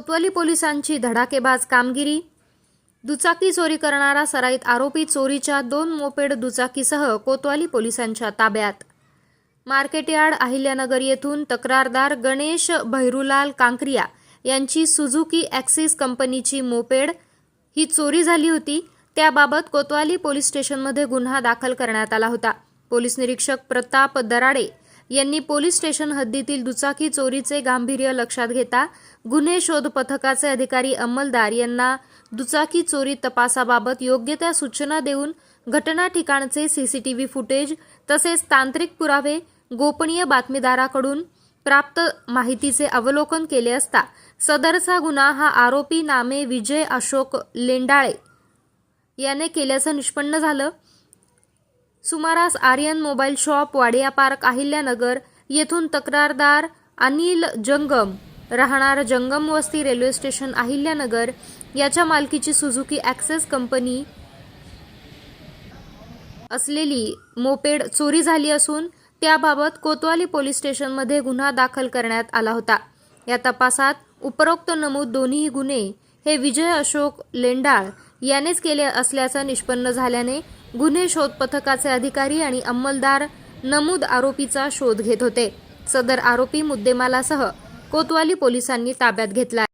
कोतवाली पोलिसांची धडाकेबाज कामगिरी? दुचाकी चोरी करणारा सराईत आरोपी चोरीच्या दोन मोपेड दुचाकीसह कोतवाली पोलिसांच्या ताब्यात. मार्केटयार्ड अहिल्यानगर येथून तक्रारदार गणेश भैरूलाल कांकरिया यांची सुझुकी ॲक्सिस कंपनीची मोपेड ही चोरी झाली होती. त्याबाबत कोतवाली पोलीस स्टेशनमध्ये गुन्हा दाखल करण्यात आला होता. पोलीस निरीक्षक प्रताप दराडे यांनी पोलीस स्टेशन हद्दीतील दुचाकी चोरीचे गांभीर्य लक्षात घेता गुन्हे शोध पथकाचे अधिकारी अंमलदार यांना दुचाकी चोरी तपासाबाबत योग्य त्या सूचना देऊन घटना ठिकाणचे सीसीटीव्ही फुटेज तसेच तांत्रिक पुरावे गोपनीय बातमीदाराकडून प्राप्त माहितीचे अवलोकन केले असता सदरचा गुन्हा हा आरोपी नामे विजय अशोक लेंडाळे याने केल्याचं निष्पन्न झालं. सुमारास Aryan mobile shop Wadia park Ahilyanagar येथून तक्रारदार अनिल जंगम राहणार जंगम वस्ती रेल्वे स्टेशन अहिल्यानगर याच्या मालकीची सुझुकी ॲक्सेस कंपनी असलेली मोपेड चोरी झाली असून त्याबाबत कोतवाली पोलीस स्टेशनमध्ये गुन्हा दाखल करण्यात आला होता. या तपासात उपरोक्त नमूद दोन्ही गुन्हे हे विजय अशोक लेंडाळ यानेच केले असल्याचं निष्पन्न झाल्याने गुन्हे शोध पथकाचे अधिकारी आणि अंमलदार नमूद आरोपीचा शोध घेत होते. सदर आरोपी मुद्देमालासह कोतवाली पोलिसांनी ताब्यात घेतला